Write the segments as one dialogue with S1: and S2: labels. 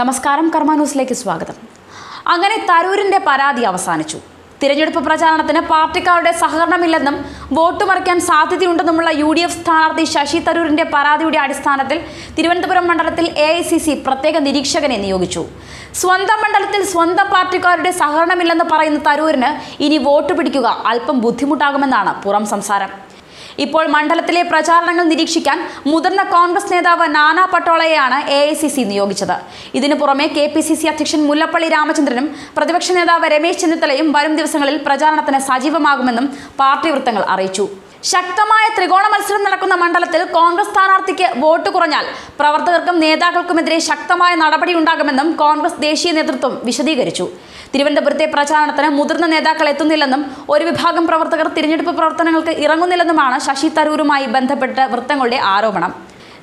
S1: നമസ്കാരം കർമ്മ ന്യൂസിലേക്ക് സ്വാഗതം. അങ്ങനെ തരൂരിന്റെ പരാതി അവസാനിച്ചു. തിരഞ്ഞെടുപ്പ് പ്രചാരണത്തിന് പാർട്ടിക്കാരുടെ സഹകരണമില്ലെന്നും വോട്ട് മറിക്കാൻ സാധ്യതയുണ്ടെന്നുമുള്ള യു ഡി എഫ് സ്ഥാനാർത്ഥി ശശി തരൂരിന്റെ പരാതിയുടെ അടിസ്ഥാനത്തിൽ തിരുവനന്തപുരം മണ്ഡലത്തിൽ എ പ്രത്യേക നിരീക്ഷകനെ നിയോഗിച്ചു. സ്വന്തം മണ്ഡലത്തിൽ സ്വന്തം പാർട്ടിക്കാരുടെ സഹകരണമില്ലെന്ന് പറയുന്ന തരൂരിന് ഇനി വോട്ട് പിടിക്കുക അല്പം ബുദ്ധിമുട്ടാകുമെന്നാണ് പുറം സംസാരം. ഇപ്പോൾ മണ്ഡലത്തിലെ പ്രചാരണങ്ങൾ നിരീക്ഷിക്കാൻ മുതിർന്ന കോൺഗ്രസ് നേതാവ് നാനാ പട്ടോളയെയാണ് എ ഐ സി സി നിയോഗിച്ചത്. ഇതിനു പുറമെ കെ പി സി സി അധ്യക്ഷൻ മുല്ലപ്പള്ളി രാമചന്ദ്രനും പ്രതിപക്ഷ നേതാവ് രമേശ് ചെന്നിത്തലയും വരും ദിവസങ്ങളിൽ പ്രചാരണത്തിന് സജീവമാകുമെന്നും പാർട്ടി വൃത്തങ്ങൾ അറിയിച്ചു. ശക്തമായ ത്രികോണ മത്സരം നടക്കുന്ന മണ്ഡലത്തിൽ കോൺഗ്രസ് സ്ഥാനാർത്ഥിക്ക് വോട്ട് കുറഞ്ഞാൽ പ്രവർത്തകർക്കും നേതാക്കൾക്കുമെതിരെ ശക്തമായ നടപടി ഉണ്ടാകുമെന്നും കോൺഗ്രസ് ദേശീയ നേതൃത്വം വിശദീകരിച്ചു. തിരുവനന്തപുരത്തെ പ്രചാരണത്തിന് മുതിർന്ന നേതാക്കൾ എത്തുന്നില്ലെന്നും ഒരു വിഭാഗം പ്രവർത്തകർ തിരഞ്ഞെടുപ്പ് പ്രവർത്തനങ്ങൾക്ക് ഇറങ്ങുന്നില്ലെന്നുമാണ് ശശി തരൂരുമായി ബന്ധപ്പെട്ട് വൃത്തങ്ങളുടെ ആരോപണം.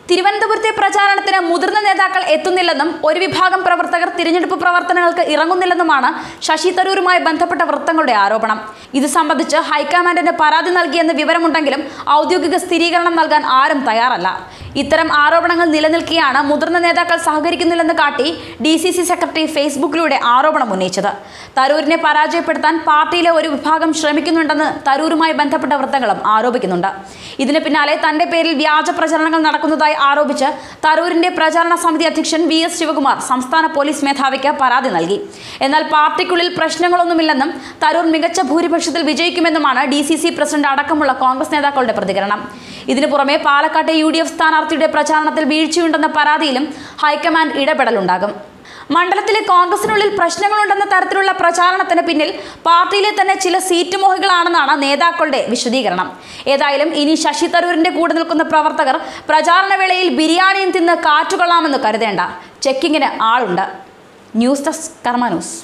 S1: തിരുവനന്തപുരത്തെ പ്രചാരണത്തിന് മുതിർന്ന നേതാക്കൾ എത്തുന്നില്ലെന്നും ഒരു വിഭാഗം പ്രവർത്തകർ തിരഞ്ഞെടുപ്പ് പ്രവർത്തനങ്ങൾക്ക് ഇറങ്ങുന്നില്ലെന്നുമാണ് ശശി തരൂരുമായി ബന്ധപ്പെട്ട വൃത്തങ്ങളുടെ ആരോപണം. ഇത് സംബന്ധിച്ച് ഹൈക്കമാൻഡിന് പരാതി നൽകിയെന്ന് വിവരമുണ്ടെങ്കിലും ഔദ്യോഗിക സ്ഥിരീകരണം നൽകാൻ ആരും തയ്യാറല്ല. ഇത്തരം ആരോപണങ്ങൾ നിലനിൽക്കെയാണ് മുതിർന്ന നേതാക്കൾ സഹകരിക്കുന്നില്ലെന്ന് കാട്ടി ഡി സി സി സെക്രട്ടറി ഫേസ്ബുക്കിലൂടെ ആരോപണം ഉന്നയിച്ചത്. തരൂരിനെ പരാജയപ്പെടുത്താൻ പാർട്ടിയിലെ ഒരു വിഭാഗം ശ്രമിക്കുന്നുണ്ടെന്ന് തരൂരുമായി ബന്ധപ്പെട്ട വൃത്തങ്ങളും ആരോപിക്കുന്നുണ്ട്. ഇതിന് പിന്നാലെ തന്റെ പേരിൽ വ്യാജ പ്രചരണങ്ങൾ നടക്കുന്നതായി ആരോപിച്ച് തരൂരിന്റെ പ്രചാരണ സമിതി അധ്യക്ഷൻ വി എസ് ശിവകുമാർ സംസ്ഥാന പോലീസ് മേധാവിക്ക് പരാതി നൽകി. എന്നാൽ പാർട്ടിക്കുള്ളിൽ പ്രശ്നങ്ങളൊന്നുമില്ലെന്നും തരൂർ മികച്ച ഭൂരിപക്ഷത്തിൽ വിജയിക്കുമെന്നുമാണ് ഡി സി സി പ്രസിഡന്റ് അടക്കമുള്ള കോൺഗ്രസ് നേതാക്കളുടെ പ്രതികരണം. ഇതിനു പുറമെ പാലക്കാട്ടെ യു ഡി എഫ് സ്ഥാനാർത്ഥിയുടെ പ്രചാരണത്തിൽ വീഴ്ചയുണ്ടെന്ന പരാതിയിലും ഹൈക്കമാൻഡ് ഇടപെടലുണ്ടാകും. മണ്ഡലത്തിലെ കോൺഗ്രസിനുള്ളിൽ പ്രശ്നങ്ങളുണ്ടെന്ന തരത്തിലുള്ള പ്രചാരണത്തിന് പിന്നിൽ പാർട്ടിയിലെ തന്നെ ചില സീറ്റ് മോഹികളാണെന്നാണ് നേതാക്കളുടെ വിശദീകരണം. ഏതായാലും ഇനി ശശി തരൂരിന്റെ കൂടെ നിൽക്കുന്ന പ്രവർത്തകർ പ്രചാരണ വേളയിൽ ബിരിയാണിയും തിന്ന് കാറ്റുകൊള്ളാമെന്ന് കരുതേണ്ട. ചെക്കിങ്ങിന് ആളുണ്ട്. News desk കർമാനൂസ്